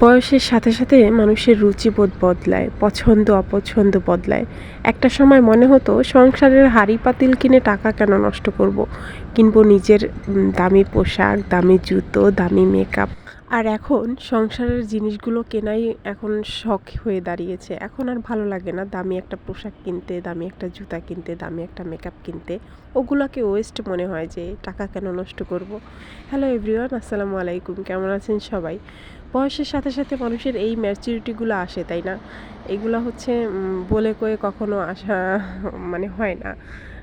বয়সের সাথে সাথে মানুষের রুচিবোধ বদলায়, পছন্দ, অপছন্দ বদলায় একটা সময় মনে হতো, সংসারের হাড়ি পাতিল কিনে টাকা কেন নষ্ট করব। কিনবো নিজের দামি পোশাক, দামি জুতো, দামি মেকআপ আর এখন সংসারের জিনিসগুলো কেনাই এখন শখ হয়ে দাঁড়িয়েছে। এখন আর ভালো লাগে না দামি একটা পোশাক কিনতে, দামি একটা জুতা কিনতে, দামি একটা মেকআপ কিনতে। ওগুলোকে ওয়েস্ট মনে হয় যে টাকা কেন নষ্ট করব? হ্যালো এভরিওয়ান আসসালামু আলাইকুম। কেমন আছেন সবাই? বয়সের সাথে সাথে মানুষের এই ম্যাচুরিটিগুলো আসে, তাই না? এগুলো হচ্ছে বলে কয়ে কখনো আসা মানে হয় না।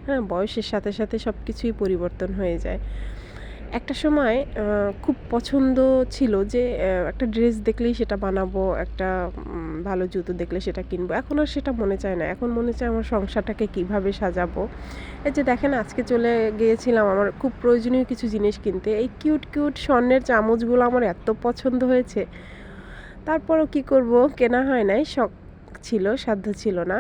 হ্যাঁ বয়সের সাথে সাথে সব কিছুই পরিবর্তন হয়ে যায়। একটা সময় খুব পছন্দ ছিল যে একটা ড্রেস দেখলেই সেটা বানাবো, একটা ভালো জুতো দেখলে সেটা কিনবো। এখন আর সেটা মনে চায় না। এখন মনে চায় আমার সংসারটাকে কীভাবে সাজাবো। এই যে দেখেন, আজকে চলে গিয়েছিলাম আমার খুব প্রয়োজনীয় কিছু জিনিস কিনতে। এই কিউট কিউট স্বর্ণের চামচগুলো আমার এত পছন্দ হয়েছে। তারপরও কি করব? কেনা হয় নাই, শখ ছিল, সাধ্য ছিল না।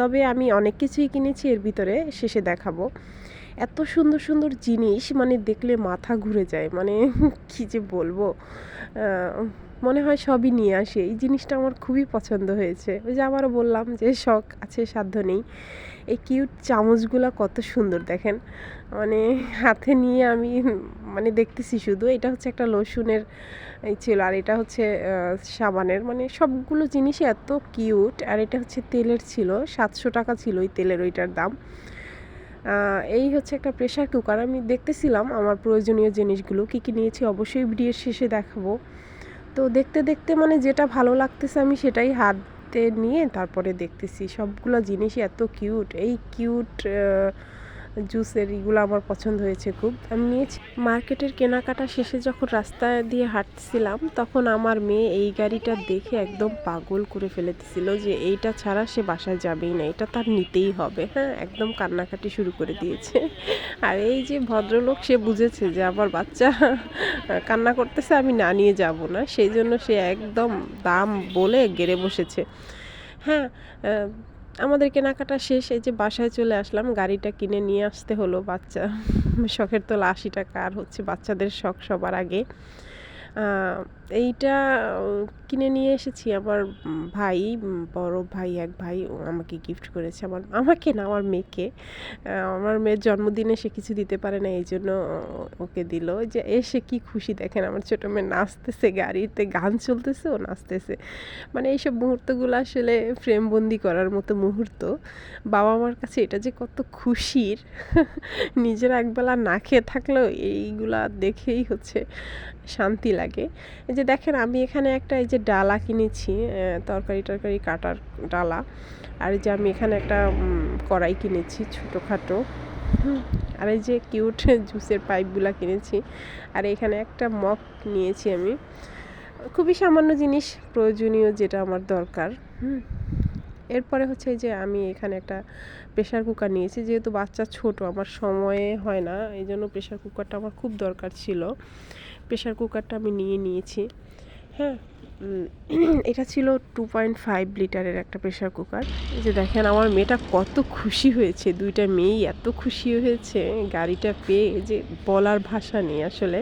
তবে আমি অনেক কিছুই কিনেছি, এর ভিতরে শেষে দেখাবো। এত সুন্দর সুন্দর জিনিস মানে দেখলে মাথা ঘুরে যায় মানে কি যে বলব? মনে হয় সবই নিয়ে আসি। এই জিনিসটা আমার খুবই পছন্দ হয়েছে। ওই যে আবারও বললাম যে শখ আছে, সাধ্য নেই। এই কিউট চামচগুলো কত সুন্দর, দেখেন। মানে হাতে নিয়ে আমি মানে দেখতেছি শুধু। এটা হচ্ছে একটা লসুনের এই ছিল, আর এটা হচ্ছে সাবানের। মানে সবগুলো জিনিসই এত কিউট। আর এটা হচ্ছে তেলের ছিল, সাতশো টাকা ছিল ওই তেলের ওইটার দাম। এই হচ্ছে একটা প্রেশার কুকার আমি দেখতেছিলাম আমার প্রয়োজনীয় জিনিসগুলো, কী কী নিয়েছি অবশ্যই ভিডিওর শেষে দেখাবো। তো দেখতে দেখতে মানে যেটা ভালো লাগতেছে আমি সেটাই হাতে নিয়ে তারপরে দেখতেছি। সবগুলো জিনিসই এত কিউট এই কিউট জুসের এগুলো আমার পছন্দ হয়েছে খুব। আমি নিয়েছি। মার্কেটের কেনাকাটা শেষে যখন রাস্তা দিয়ে হাঁটছিলাম, তখন আমার মেয়ে এই গাড়িটা দেখে একদম পাগল করে ফেলেছিল যে এইটা ছাড়া সে বাসায় যাবেই না, এটা তার নিতেই হবে। হ্যাঁ একদম কান্নাকাটি শুরু করে দিয়েছে। আর এই যে ভদ্রলোক, সে বুঝেছে যে আমার বাচ্চা কান্না করতেছে, আমি না নিয়ে যাব না। সেই জন্য সে একদম দাম বলে গেড়ে বসেছে। হ্যাঁ আমাদের কেনাকাটা শেষ, এই যে বাসায় চলে আসলাম, গাড়িটা কিনে নিয়ে আসতে হলো বাচ্চা। শখের তোলা আশি টাকা, আর হচ্ছে বাচ্চাদের শখ সবার আগে। এইটা কিনে নিয়ে এসেছি। আমার ভাই, বড় ভাই, এক ভাই আমাকে গিফট করেছে। আমার, আমাকে না, আমার মেয়েকে। আমার মেয়ের জন্মদিনে সে কিছু দিতে পারে না, এই জন্য ওকে দিল। যে এসে কি খুশি দেখেন, আমার ছোটো মেয়ে নাচতেছে, গাড়িতে গান চলতেছে, ও নাচতেছে। মানে এইসব মুহূর্তগুলো আসলে ফ্রেমবন্দি করার মতো মুহূর্ত। বাবা মার কাছে এটা যে কত খুশির, নিজের একবেলা না খেয়ে থাকলেও এইগুলা দেখেই হচ্ছে শান্তি লাগে। এই যে দেখেন, আমি এখানে একটা এই যে ডালা কিনেছি তরকারি টরকারি কাটার ডালা। আর এই যে আমি এখানে একটা কড়াই কিনেছি ছোটোখাটো। আর এই যে কিউট জুসের পাইপগুলা কিনেছি। আর এখানে একটা মগ নিয়েছি আমি। খুবই সামান্য জিনিস, প্রয়োজনীয় যেটা আমার দরকার। হুম। এরপরে হচ্ছে যে আমি এখানে একটা প্রেশার কুকার নিয়েছি, যেহেতু বাচ্চা ছোট, আমার সময়ে হয় না এই জন্য প্রেশার কুকারটা আমার খুব দরকার ছিল। প্রেশার কুকারটা আমি নিয়ে নিয়েছি। হ্যাঁ এটা ছিল টু পয়েন্ট ফাইভ লিটারের একটা প্রেশার কুকার যে দেখেন, আমার মেয়েটা কত খুশি হয়েছে। দুইটা মেয়েই এত খুশি হয়েছে। গাড়িটা পেয়ে যে বলার ভাষা নেই আসলে।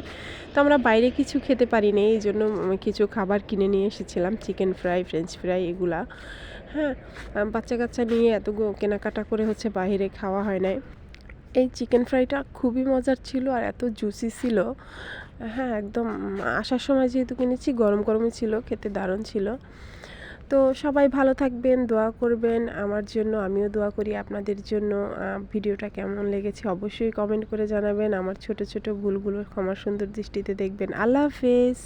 তো আমরা বাইরে কিছু খেতে পারি না এই জন্য কিছু খাবার কিনে নিয়ে এসেছিলাম। চিকেন ফ্রাই ফ্রেঞ্চ ফ্রাই এগুলা। হ্যাঁ বাচ্চা কাচ্চা নিয়ে এত কেনাকাটা করে হচ্ছে বাইরে খাওয়া হয় নাই। এই চিকেন ফ্রাইটা খুবই মজার ছিল আর এত জুসি ছিল। হ্যাঁ একদম আসার সময় যেহেতু কিনেছি, গরম গরমই ছিল, খেতে দারুণ ছিল। তো সবাই ভালো থাকবেন, দোয়া করবেন। আমার জন্য আমিও দোয়া করি আপনাদের জন্য। ভিডিওটা কেমন লেগেছে অবশ্যই কমেন্ট করে জানাবেন। আমার ছোট ছোট ভুলগুলো ক্ষমা সুন্দর দৃষ্টিতে দেখবেন। আল্লাহ হাফেজ।